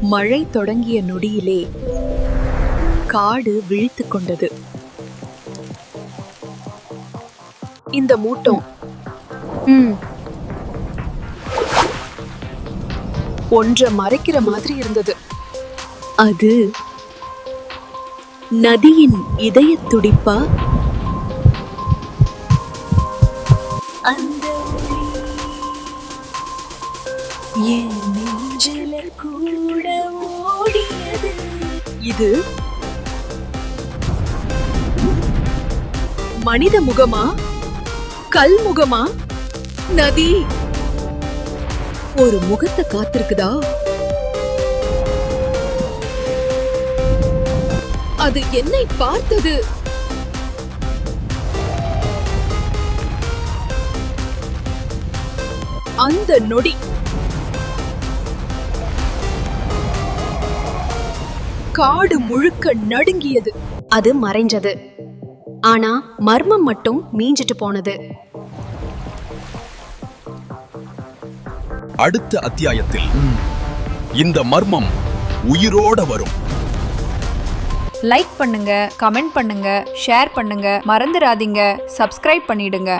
மழை தொடங்கிய நொடியிலே காடு விழித்துக் கொண்டது. இந்த மூட்டம். ஒன்றை மறைக்கிற மாதிரி இருந்தது. அது நதியின் இதய துடிப்பா? அந்த இது மனித முகமா? கல் முகமா? நதி? ஒரு முகத்தை காத்திருக்குதா? அது என்னை பார்த்தது. அந்த நொடி காடு முழுக்க நடுங்கியது. அது மறைஞ்சது. ஆனா மர்மம் மட்டும் மீஞ்சிட்டு போனது. அடுத்த அத்தியாயத்தில் இந்த மர்மம் உயிரோட வரும். லைக் பண்ணுங்க கமெண்ட் பண்ணுங்க ஷேர் பண்ணுங்க மறந்துடாதீங்க சப்ஸ்கிரைப் பண்ணிடுங்க.